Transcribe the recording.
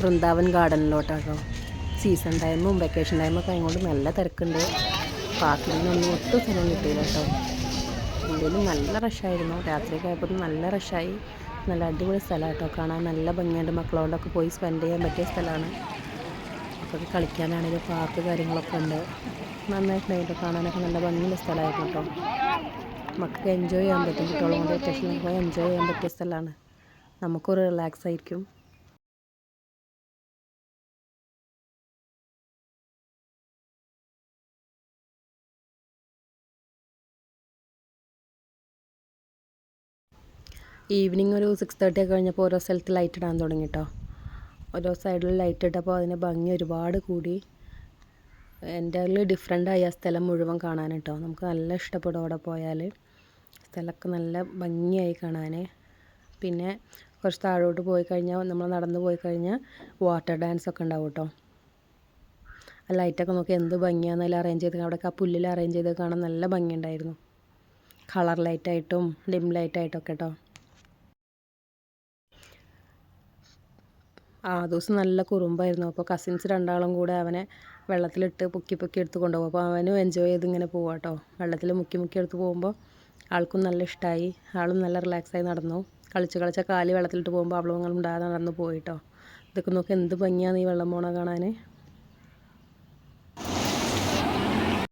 വൃന്ദാവൻ ഗാർഡനിലോട്ടാട്ടോ. സീസൺ ടൈമും വെക്കേഷൻ ടൈമൊക്കെ അതുകൊണ്ട് നല്ല തിരക്കുണ്ട്. പാർക്കിങ്ങിനൊന്നും ഒട്ടും സ്ഥലം കിട്ടിയില്ല കേട്ടോ എങ്കിലും നല്ല റഷായിരുന്നു രാത്രിയൊക്കെ ആയപ്പോൾ നല്ല റഷായി നല്ല അടിപൊളി സ്ഥലമാണ് കേട്ടോ കാണാൻ നല്ല ഭംഗിയുണ്ട്. മക്കളോടൊക്കെ പോയി സ്പെൻഡ് ചെയ്യാൻ പറ്റിയ സ്ഥലമാണ്. അപ്പോൾ കളിക്കാനാണെങ്കിലും പാർക്ക് കാര്യങ്ങളൊക്കെ ഉണ്ട്. നന്നായിട്ടുണ്ടായിട്ട് കാണാനൊക്കെ നല്ല ഭംഗിയുള്ള സ്ഥലമായിരുന്നു കേട്ടോ മക്കൾക്ക് എൻജോയ് ചെയ്യാൻ പറ്റും. കുട്ടികളും കൊണ്ട് വെക്കേഷനിൽ പോയി എൻജോയ് ചെയ്യാൻ പറ്റിയ സ്ഥലമാണ്. നമുക്കൊരു റിലാക്സ് ആയിരിക്കും. ഈവനിങ് ഒരു സിക്സ് തേർട്ടി ഒക്കെ കഴിഞ്ഞപ്പോൾ ഓരോ സ്ഥലത്ത് ലൈറ്റ് ഇടാൻ തുടങ്ങി കേട്ടോ ഓരോ സൈഡിൽ ലൈറ്റ് ഇട്ടപ്പോൾ അതിന് ഭംഗി ഒരുപാട് കൂടി. എന്റെ ഡിഫറെന്റ് ആയി ആ സ്ഥലം മുഴുവൻ കാണാൻ കേട്ടോ നമുക്ക് നല്ല ഇഷ്ടപ്പെടും അവിടെ പോയാൽ സ്ഥലമൊക്കെ നല്ല ഭംഗിയായി കാണാൻ പിന്നെ കുറച്ച് താഴോട്ട് പോയി കഴിഞ്ഞാൽ നമ്മൾ നടന്നു പോയി കഴിഞ്ഞാൽ വാട്ടർ ഡാൻസ് ഒക്കെ ഉണ്ടാവും കേട്ടോ ആ ലൈറ്റൊക്കെ നോക്കി എന്ത് ഭംഗിയാണെന്നല്ല അറേഞ്ച് ചെയ്ത് അവിടെ ആ പുല്ലിൽ അറേഞ്ച് ചെയ്ത് കാണാൻ നല്ല ഭംഗിയുണ്ടായിരുന്നു. കളർ ലൈറ്റായിട്ടും ഡിം ലൈറ്റായിട്ടും ഒക്കെ കേട്ടോ ആ ദിവസം നല്ല കുറുമ്പായിരുന്നു. അപ്പോൾ കസിൻസ് രണ്ടാളും കൂടെ അവനെ വെള്ളത്തിലിട്ട് പൊക്കി പൊക്കി എടുത്ത് കൊണ്ടുപോകും. അപ്പോൾ അവനും എൻജോയ് ചെയ്ത് ഇങ്ങനെ പോവാം കേട്ടോ വെള്ളത്തിൽ മുക്കി മുക്കി എടുത്ത് പോകുമ്പോൾ ആൾക്കും നല്ല ഇഷ്ടമായി ആളും നല്ല റിലാക്സായി നടന്നു. കളിച്ച് കളിച്ച കാൽ വെള്ളത്തിലിട്ട് പോകുമ്പോൾ അവളും ഉണ്ടാകാതെ നടന്ന് പോയിട്ടോ ഇതൊക്കെ നോക്കി എന്ത് ഭംഗിയാണ് ഈ വെള്ളം പോണ കാണാൻ